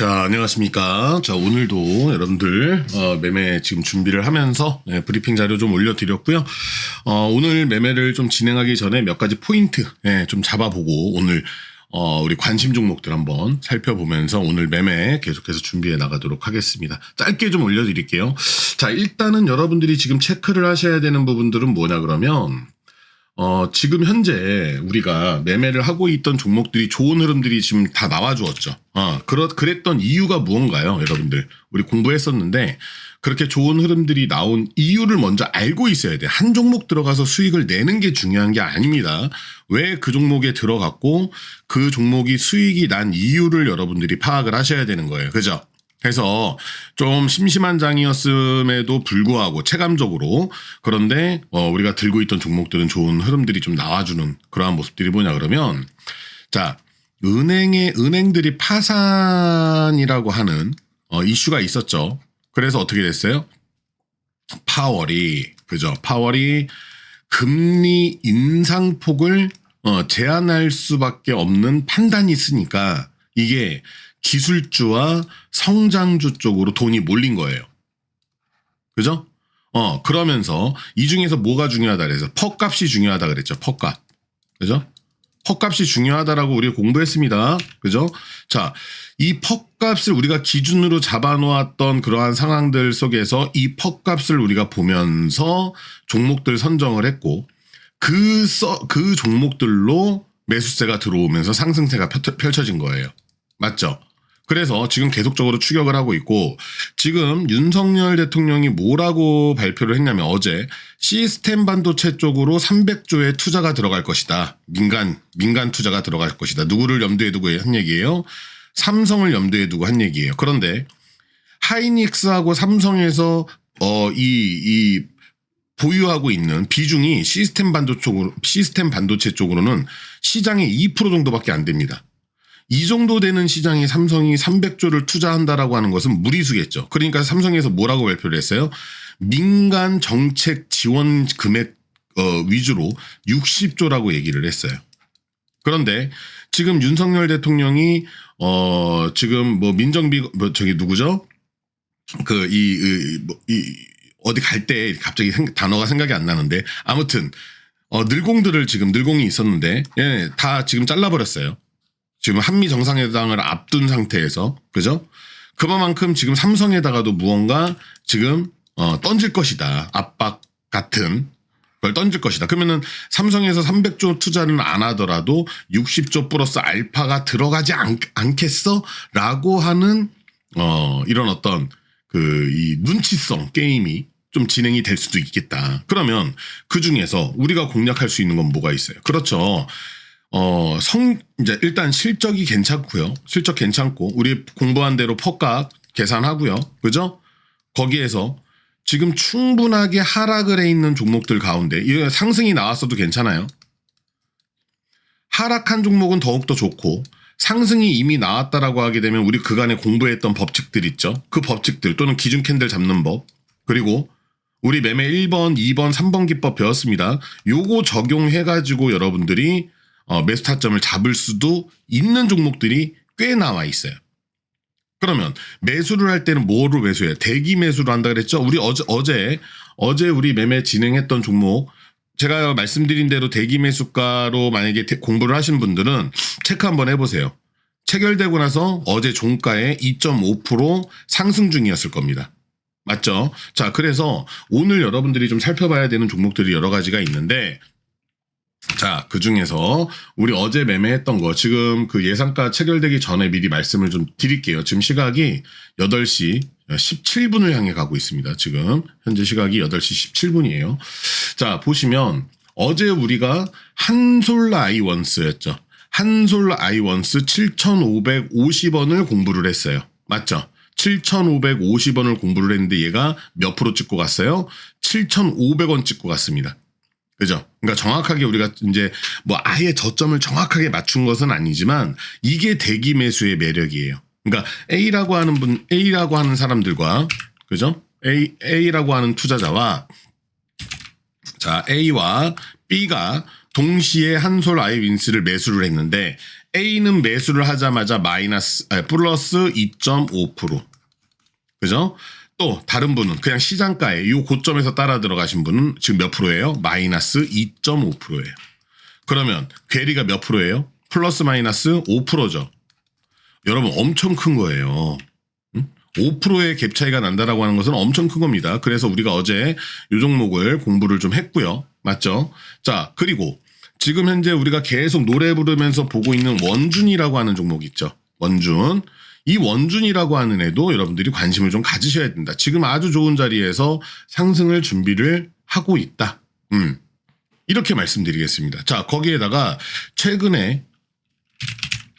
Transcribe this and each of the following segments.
자, 안녕하십니까. 자, 오늘도 여러분들, 어, 매매 지금 준비를 하면서, 예, 브리핑 자료 좀 올려드렸고요. 어, 오늘 매매를 좀 진행하기 전에 몇 가지 포인트, 예, 좀 잡아보고, 오늘, 어, 우리 관심 종목들 한번 살펴보면서 오늘 매매 계속해서 준비해 나가도록 하겠습니다. 짧게 좀 올려드릴게요. 자, 일단은 여러분들이 지금 체크를 하셔야 되는 부분들은 뭐냐 그러면, 어, 지금 현재 우리가 매매를 하고 있던 종목들이 좋은 흐름들이 지금 다 나와주었죠. 어, 그렇, 그랬던 이유가 무언가요, 여러분들? 우리 공부했었는데, 그렇게 좋은 흐름들이 나온 이유를 먼저 알고 있어야 돼. 한 종목 들어가서 수익을 내는 게 중요한 게 아닙니다. 왜 그 종목에 들어갔고, 그 종목이 수익이 난 이유를 여러분들이 파악을 하셔야 되는 거예요. 그죠? 그래서 좀 심심한 장이었음에도 불구하고 체감적으로 그런데 어, 우리가 들고 있던 종목들은 좋은 흐름들이 좀 나와주는 그러한 모습들이 뭐냐 그러면 자 은행의 은행들이 파산이라고 하는 어, 이슈가 있었죠. 그래서 어떻게 됐어요? 파월이 그죠? 파월이 금리 인상폭을 어, 제한할 수밖에 없는 판단이 있으니까 이게 기술주와 성장주 쪽으로 돈이 몰린 거예요. 그죠? 어, 그러면서 이 중에서 뭐가 중요하다 그래서 퍽값이 중요하다 그랬죠. 퍽값. 그죠? 퍽값이 중요하다라고 우리가 공부했습니다. 그죠? 자, 이 퍽값을 우리가 기준으로 잡아놓았던 그러한 상황들 속에서 이 퍽값을 우리가 보면서 종목들 선정을 했고 그, 써, 그 종목들로 매수세가 들어오면서 상승세가 펼쳐- 펼쳐진 거예요. 맞죠? 그래서 지금 계속적으로 추격을 하고 있고 지금 윤석열 대통령이 뭐라고 발표를 했냐면 어제 시스템 반도체 쪽으로 300조의 투자가 들어갈 것이다. 민간 민간 투자가 들어갈 것이다. 누구를 염두에 두고 한 얘기예요? 삼성을 염두에 두고 한 얘기예요. 그런데 하이닉스하고 삼성에서 어 이이 이 보유하고 있는 비중이 시스템 반도 쪽으로 시스템 반도체 쪽으로는 시장의 2% 정도밖에 안 됩니다. 이 정도 되는 시장에 삼성이 300조를 투자한다라고 하는 것은 무리수겠죠. 그러니까 삼성에서 뭐라고 발표를 했어요? 민간 정책 지원 금액 어, 위주로 60조라고 얘기를 했어요. 그런데 지금 윤석열 대통령이 어 지금 뭐 민정비 뭐 저기 누구죠? 그이 뭐, 이, 어디 갈 때 갑자기 생- 단어가 생각이 안 나는데 아무튼 어 늘공들을 지금 늘공이 있었는데 예, 다 지금 잘라버렸어요. 지금 한미 정상회담을 앞둔 상태에서 그죠? 그만큼 지금 삼성에다가도 무언가 지금 어, 던질 것이다 압박 같은 걸 던질 것이다. 그러면은 삼성에서 300조 투자는 안 하더라도 60조 플러스 알파가 들어가지 않, 않겠어?라고 하는 어 이런 어떤 그 이 눈치성 게임이 좀 진행이 될 수도 있겠다. 그러면 그 중에서 우리가 공략할 수 있는 건 뭐가 있어요? 그렇죠. 어, 성, 이제 일단 실적이 괜찮고요. 실적 괜찮고, 우리 공부한 대로 퍽값 계산하고요. 그죠? 거기에서 지금 충분하게 하락을 해 있는 종목들 가운데, 이 상승이 나왔어도 괜찮아요. 하락한 종목은 더욱더 좋고, 상승이 이미 나왔다라고 하게 되면 우리 그간에 공부했던 법칙들 있죠. 그 법칙들 또는 기준 캔들 잡는 법. 그리고 우리 매매 1번, 2번, 3번 기법 배웠습니다. 요거 적용해가지고 여러분들이 어, 매수 타점을 잡을 수도 있는 종목들이 꽤 나와 있어요. 그러면 매수를 할 때는 뭐로 매수해요? 대기 매수를 한다 그랬죠? 우리 어제 어제 어제 우리 매매 진행했던 종목 제가 말씀드린 대로 대기 매수가로 만약에 대- 공부를 하신 분들은 체크 한번 해보세요. 체결되고 나서 어제 종가에 2.5% 상승 중이었을 겁니다. 맞죠? 자, 그래서 오늘 여러분들이 좀 살펴봐야 되는 종목들이 여러 가지가 있는데 자, 그 중에서 우리 어제 매매했던 거 지금 그 예상가 체결되기 전에 미리 말씀을 좀 드릴게요. 지금 시각이 8시 17분을 향해 가고 있습니다. 지금 현재 시각이 8시 17분이에요. 자, 보시면 어제 우리가 한솔 아이원스였죠. 한솔 아이원스 7,550원을 공부를 했어요. 맞죠? 7,550원을 공부를 했는데 얘가 몇 프로 찍고 갔어요? 7,500원 찍고 갔습니다. 그죠? 그러니까 정확하게 우리가 이제 뭐 아예 저점을 정확하게 맞춘 것은 아니지만 이게 대기 매수의 매력이에요. 그러니까 A라고 하는 분, A라고 하는 사람들과 그죠? A A라고 하는 투자자와 자 A와 B가 동시에 한솔 아이윈스를 매수를 했는데 A는 매수를 하자마자 마이너스 아, 플러스 2.5% 그죠? 또 다른 분은 그냥 시장가에 이 고점에서 따라 들어가신 분은 지금 몇 프로예요? 마이너스 2.5%예요. 그러면 괴리가 몇 프로예요? 플러스 마이너스 5%죠. 여러분 엄청 큰 거예요. 5%의 갭 차이가 난다라고 하는 것은 엄청 큰 겁니다. 그래서 우리가 어제 이 종목을 공부를 좀 했고요. 맞죠? 자, 그리고 지금 현재 우리가 계속 노래 부르면서 보고 있는 원준이라고 하는 종목 있죠. 원준. 이 원준이라고 하는 애도 여러분들이 관심을 좀 가지셔야 된다. 지금 아주 좋은 자리에서 상승을 준비를 하고 있다. 음. 이렇게 말씀드리겠습니다. 자, 거기에다가 최근에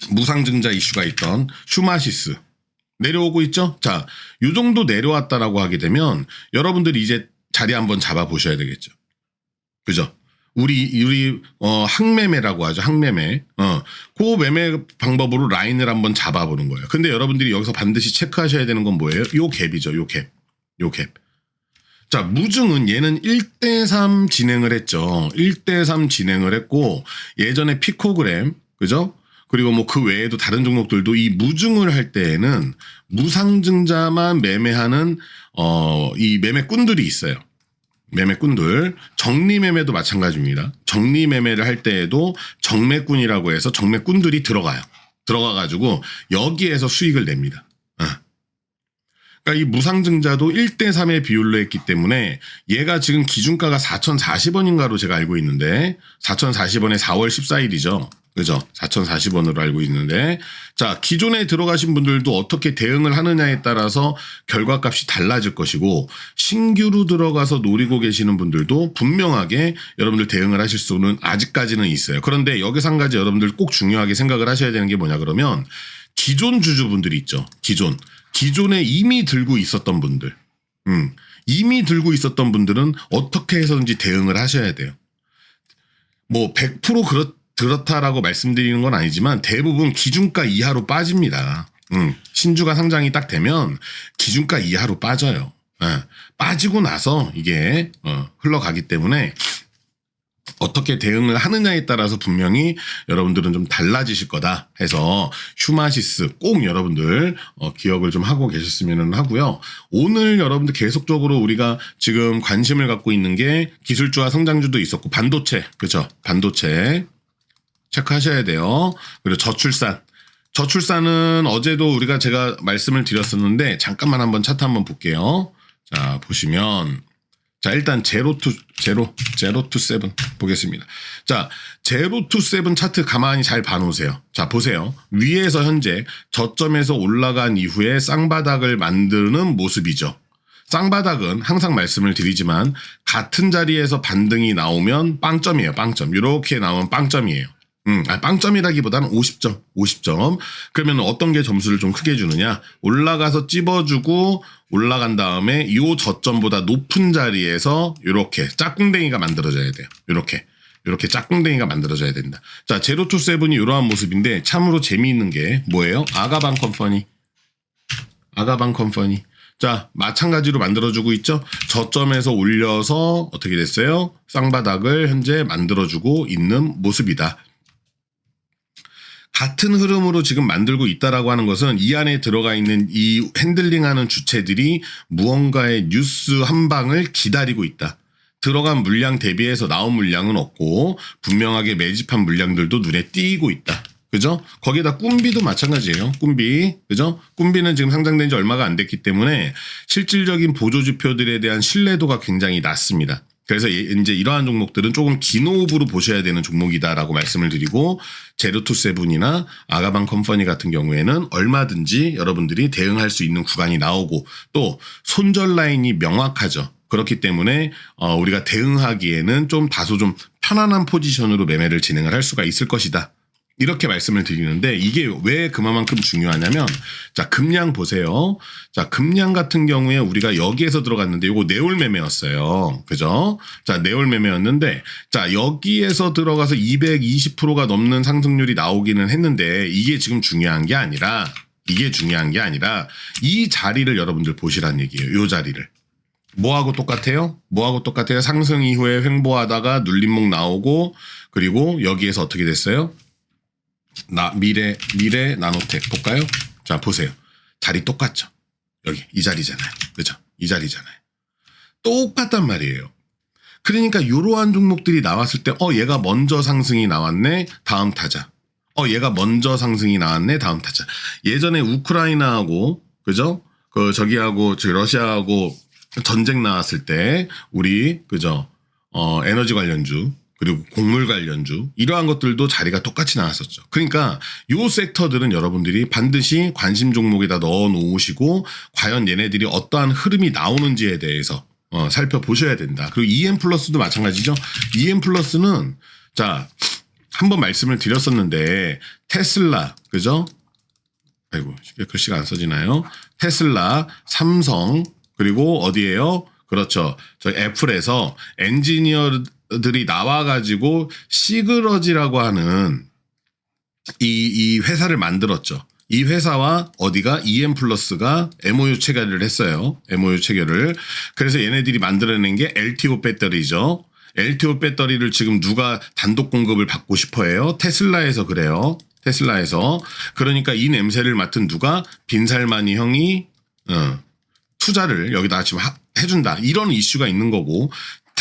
무상증자 이슈가 있던 슈마시스 내려오고 있죠? 자, 요 정도 내려왔다라고 하게 되면 여러분들이 이제 자리 한번 잡아 보셔야 되겠죠. 그죠? 우리 우리 어 항매매라고 하죠. 항매매. 어. 그 매매 방법으로 라인을 한번 잡아 보는 거예요. 근데 여러분들이 여기서 반드시 체크하셔야 되는 건 뭐예요? 요 갭이죠. 요 갭. 요 갭. 자, 무증은 얘는 1대3 진행을 했죠. 1대3 진행을 했고 예전에 피코그램 그죠? 그리고 뭐 그 외에도 다른 종목들도 이 무증을 할 때에는 무상증자만 매매하는 어 이 매매꾼들이 있어요. 매매꾼들 정리 매매도 마찬가지입니다. 정리 매매를 할 때에도 정매꾼이라고 해서 정매꾼들이 들어가요. 들어가 가지고 여기에서 수익을 냅니다. 어. 그러니까 이 무상증자도 1대 3의 비율로 했기 때문에 얘가 지금 기준가가 4,040원인가로 제가 알고 있는데 4,040원에 4월 14일이죠. 그죠? 4,040원으로 알고 있는데 자 기존에 들어가신 분들도 어떻게 대응을 하느냐에 따라서 결과값이 달라질 것이고 신규로 들어가서 노리고 계시는 분들도 분명하게 여러분들 대응을 하실 수는 아직까지는 있어요. 그런데 여기서 한 가지 여러분들 꼭 중요하게 생각을 하셔야 되는 게 뭐냐 그러면 기존 주주분들이 있죠. 기존 기존에 이미 들고 있었던 분들, 음 이미 들고 있었던 분들은 어떻게 해서든지 대응을 하셔야 돼요. 뭐 100% 그렇 그렇다라고 말씀드리는 건 아니지만 대부분 기준가 이하로 빠집니다. 음, 신주가 상장이 딱 되면 기준가 이하로 빠져요. 예, 빠지고 나서 이게 어, 흘러가기 때문에 어떻게 대응을 하느냐에 따라서 분명히 여러분들은 좀 달라지실 거다 해서 휴마시스 꼭 여러분들 어, 기억을 좀 하고 계셨으면 하고요. 오늘 여러분들 계속적으로 우리가 지금 관심을 갖고 있는 게 기술주와 성장주도 있었고 반도체 그죠? 반도체 체크하셔야 돼요. 그리고 저출산. 저출산은 어제도 우리가 제가 말씀을 드렸었는데 잠깐만 한번 차트 한번 볼게요. 자, 보시면 자, 일단 제로 투 제로 제로 투 세븐 보겠습니다. 자, 제로 투 세븐 차트 가만히 잘 봐 놓으세요. 자, 보세요. 위에서 현재 저점에서 올라간 이후에 쌍바닥을 만드는 모습이죠. 쌍바닥은 항상 말씀을 드리지만 같은 자리에서 반등이 나오면 빵점이에요. 빵점. 이렇게 나오면 빵점이에요. 음, 아, 빵점이라기보다는 50점, 50점. 그러면 어떤 게 점수를 좀 크게 주느냐? 올라가서 찝어주고 올라간 다음에 이 저점보다 높은 자리에서 이렇게 짝꿍댕이가 만들어져야 돼요. 이렇게. 이렇게 짝꿍댕이가 만들어져야 된다. 자, 제로 투 세븐이 이러한 모습인데 참으로 재미있는 게 뭐예요? 아가방 컴퍼니. 아가방 컴퍼니. 자, 마찬가지로 만들어주고 있죠? 저점에서 올려서 어떻게 됐어요? 쌍바닥을 현재 만들어주고 있는 모습이다. 같은 흐름으로 지금 만들고 있다라고 하는 것은 이 안에 들어가 있는 이 핸들링하는 주체들이 무언가의 뉴스 한 방을 기다리고 있다. 들어간 물량 대비해서 나온 물량은 없고 분명하게 매집한 물량들도 눈에 띄고 있다. 그죠? 거기에다 꿈비도 마찬가지예요. 꿈비. 그죠? 꿈비는 지금 상장된 지 얼마가 안 됐기 때문에 실질적인 보조 지표들에 대한 신뢰도가 굉장히 낮습니다. 그래서 이제 이러한 종목들은 조금 긴 호흡으로 보셔야 되는 종목이다라고 말씀을 드리고 제로투 세븐이나 아가방 컴퍼니 같은 경우에는 얼마든지 여러분들이 대응할 수 있는 구간이 나오고 또 손절 라인이 명확하죠. 그렇기 때문에 어 우리가 대응하기에는 좀 다소 좀 편안한 포지션으로 매매를 진행을 할 수가 있을 것이다. 이렇게 말씀을 드리는데 이게 왜 그만큼 중요하냐면 자 금량 보세요. 자 금량 같은 경우에 우리가 여기에서 들어갔는데 이거 내올 매매였어요. 그죠? 자 내올 매매였는데 자 여기에서 들어가서 220%가 넘는 상승률이 나오기는 했는데 이게 지금 중요한 게 아니라 이게 중요한 게 아니라 이 자리를 여러분들 보시란 얘기예요. 이 자리를. 뭐하고 똑같아요? 뭐하고 똑같아요? 상승 이후에 횡보하다가 눌림목 나오고 그리고 여기에서 어떻게 됐어요? 나 미래 미래 나노텍 볼까요? 자 보세요. 자리 똑같죠. 여기 이 자리잖아요. 그죠? 이 자리잖아요. 똑같단 말이에요. 그러니까 이러한 종목들이 나왔을 때, 어, 얘가 먼저 상승이 나왔네, 다음 타자. 어, 얘가 먼저 상승이 나왔네, 다음 타자. 예전에 우크라이나하고, 그죠? 그, 저기하고, 저 러시아하고 전쟁 나왔을 때, 우리, 그죠? 어, 에너지 관련주, 그리고 곡물 관련주, 이러한 것들도 자리가 똑같이 나왔었죠. 그러니까, 요 섹터들은 여러분들이 반드시 관심 종목에다 넣어 놓으시고, 과연 얘네들이 어떠한 흐름이 나오는지에 대해서 어, 살펴보셔야 된다. 그리고 EM 플러스도 마찬가지죠. EM 플러스는 자, 한번 말씀을 드렸었는데 테슬라, 그죠? 아이고, 글씨가 안 써지나요? 테슬라, 삼성, 그리고 어디에요? 그렇죠. 저 애플에서 엔지니어 들이 나와가지고 시그러지라고 하는 이, 이 회사를 만들었죠. 이 회사와 어디가 EM 플러스가 MOU 체결을 했어요. MOU 체결을. 그래서 얘네들이 만들어낸 게 LTO 배터리죠. LTO 배터리를 지금 누가 단독 공급을 받고 싶어 해요? 테슬라에서 그래요. 테슬라에서. 그러니까 이 냄새를 맡은 누가 빈살만이 형이 어, 투자를 여기다 지금 하- 해준다. 이런 이슈가 있는 거고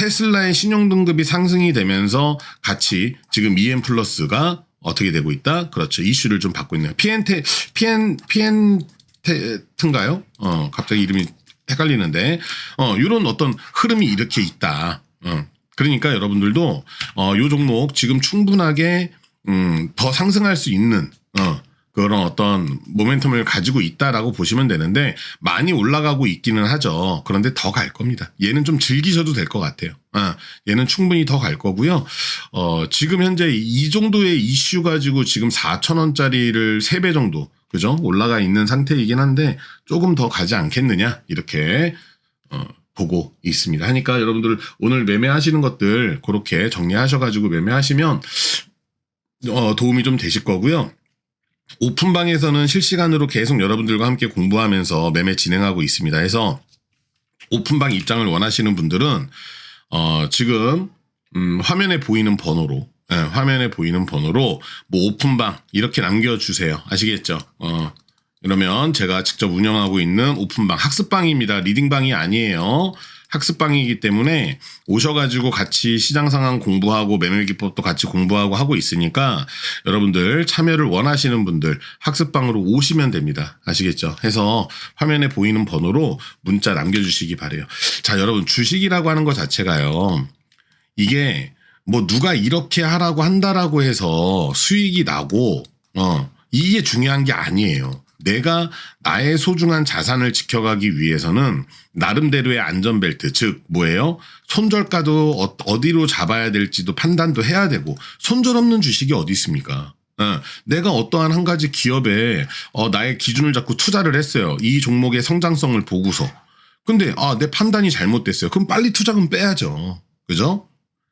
테슬라의 신용 등급이 상승이 되면서 같이 지금 EM 플러스가 어떻게 되고 있다? 그렇죠. 이슈를 좀 받고 있네요. PN테, PN, PN테인가요? 어, 갑자기 이름이 헷갈리는데, 어, 요런 어떤 흐름이 이렇게 있다. 어, 그러니까 여러분들도, 어, 요 종목 지금 충분하게, 음, 더 상승할 수 있는, 어, 그런 어떤 모멘텀을 가지고 있다라고 보시면 되는데 많이 올라가고 있기는 하죠. 그런데 더 갈 겁니다. 얘는 좀 즐기셔도 될 것 같아요. 아, 얘는 충분히 더 갈 거고요. 어, 지금 현재 이 정도의 이슈 가지고 지금 4천 원짜리를 3배 정도 그죠? 올라가 있는 상태이긴 한데 조금 더 가지 않겠느냐 이렇게 어, 보고 있습니다. 하니까 여러분들 오늘 매매하시는 것들 그렇게 정리하셔가지고 매매하시면 어, 도움이 좀 되실 거고요. 오픈방에서는 실시간으로 계속 여러분들과 함께 공부하면서 매매 진행하고 있습니다. 해서 오픈방 입장을 원하시는 분들은 어, 지금 음, 화면에 보이는 번호로 예, 화면에 보이는 번호로 뭐 오픈방 이렇게 남겨주세요. 아시겠죠? 어, 그러면 제가 직접 운영하고 있는 오픈방 학습방입니다. 리딩방이 아니에요. 학습방이기 때문에 오셔가지고 같이 시장 상황 공부하고 매매 기법도 같이 공부하고 하고 있으니까 여러분들 참여를 원하시는 분들 학습방으로 오시면 됩니다. 아시겠죠? 해서 화면에 보이는 번호로 문자 남겨주시기 바래요. 자, 여러분 주식이라고 하는 것 자체가요. 이게 뭐 누가 이렇게 하라고 한다라고 해서 수익이 나고 어 이게 중요한 게 아니에요. 내가 나의 소중한 자산을 지켜가기 위해서는 나름대로의 안전벨트, 즉 뭐예요? 손절가도 어- 어디로 잡아야 될지도 판단도 해야 되고 손절 없는 주식이 어디 있습니까? 어, 내가 어떠한 한 가지 기업에 어, 나의 기준을 잡고 투자를 했어요. 이 종목의 성장성을 보고서. 근데 아, 내 판단이 잘못됐어요. 그럼 빨리 투자금 빼야죠. 그죠?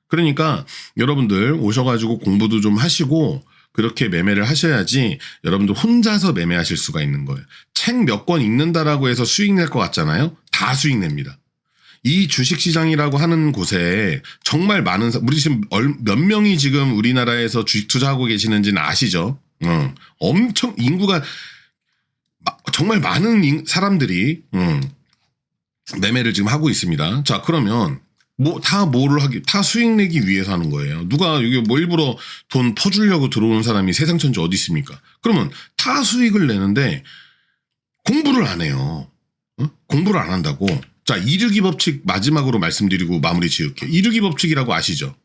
그러니까 여러분들 오셔가지고 공부도 좀 하시고 그렇게 매매를 하셔야지 여러분들 혼자서 매매하실 수가 있는 거예요. 책 몇 권 읽는다라고 해서 수익 낼 것 같잖아요. 다 수익 냅니다. 이 주식시장이라고 하는 곳에 정말 많은 사- 우리 지금 얼- 몇 명이 지금 우리나라에서 주식 투자하고 계시는지는 아시죠? 어, 엄청 인구가 마- 정말 많은 인- 사람들이 음, 매매를 지금 하고 있습니다. 자 그러면 뭐 다 뭐를 하기 다 수익 내기 위해서 하는 거예요. 누가 이게 뭐 일부러 돈 퍼주려고 들어오는 사람이 세상 천지 어디 있습니까? 그러면 다 수익을 내는데 공부를 안 해요. 어? 공부를 안 한다고. 자 이르기 법칙 마지막으로 말씀드리고 마무리 지을게요. 이르기 법칙이라고 아시죠?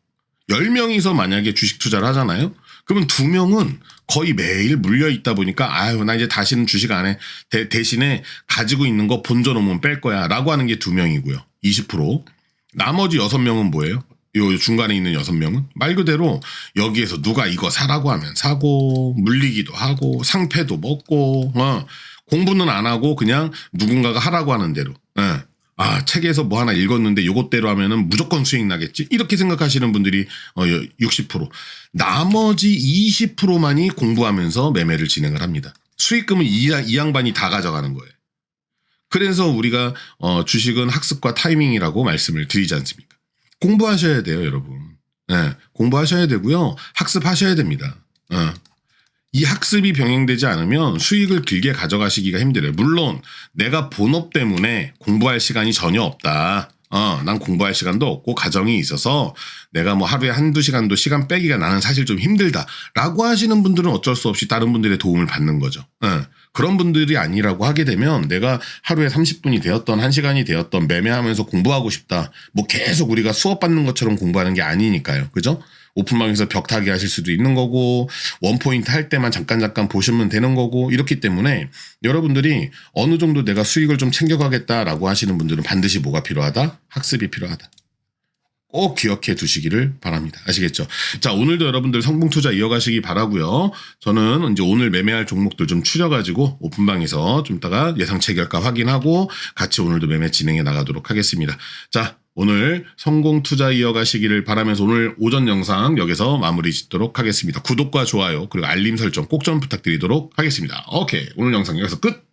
10명이서 만약에 주식 투자를 하잖아요. 그러면 두 명은 거의 매일 물려 있다 보니까 아유 나 이제 다시는 주식 안 해. 대, 대신에 가지고 있는 거 본전 오면 뺄 거야 라고 하는 게 두 명이고요. 20%. 나머지 여섯 명은 뭐예요? 요 중간에 있는 여섯 명은? 말 그대로 여기에서 누가 이거 사라고 하면 사고 물리기도 하고 상패도 먹고 어, 공부는 안 하고 그냥 누군가가 하라고 하는 대로. 예. 아 책에서 뭐 하나 읽었는데 요것대로 하면은 무조건 수익 나겠지. 이렇게 생각하시는 분들이 어, 60% 나머지 20%만이 공부하면서 매매를 진행을 합니다. 수익금은 이, 양- 이 양반이 다 가져가는 거예요 그래서 우리가 어, 주식은 학습과 타이밍이라고 말씀을 드리지 않습니까? 공부하셔야 돼요, 여러분. 네, 공부하셔야 되고요. 학습하셔야 됩니다. 어. 이 학습이 병행되지 않으면 수익을 길게 가져가시기가 힘들어요. 물론 내가 본업 때문에 공부할 시간이 전혀 없다. 어, 난 공부할 시간도 없고 가정이 있어서 내가 뭐 하루에 한두 시간도 시간 빼기가 나는 사실 좀 힘들다. 라고 하시는 분들은 어쩔 수 없이 다른 분들의 도움을 받는 거죠. 예. 그런 분들이 아니라고 하게 되면 내가 하루에 30분이 되었던 1시간이 되었던 매매하면서 공부하고 싶다. 뭐 계속 우리가 수업 받는 것처럼 공부하는 게 아니니까요. 그죠? 오픈방에서 벽타기 하실 수도 있는 거고 원포인트 할 때만 잠깐 잠깐 보시면 되는 거고 이렇기 때문에 여러분들이 어느 정도 내가 수익을 좀 챙겨가겠다라고 하시는 분들은 반드시 뭐가 필요하다? 학습이 필요하다. 꼭 기억해 두시기를 바랍니다. 아시겠죠? 자, 오늘도 여러분들 성공 투자 이어가시기 바라고요. 저는 이제 오늘 매매할 종목들 좀 추려 가지고 오픈방에서 좀 이따가 예상치 결과 확인하고 같이 오늘도 매매 진행해 나가도록 하겠습니다. 자, 오늘 성공 투자 이어가시기를 바라면서 오늘 오전 영상 여기서 마무리 짓도록 하겠습니다. 구독과 좋아요 그리고 알림 설정 꼭 좀 부탁드리도록 하겠습니다. 오케이. 오늘 영상 여기서 끝!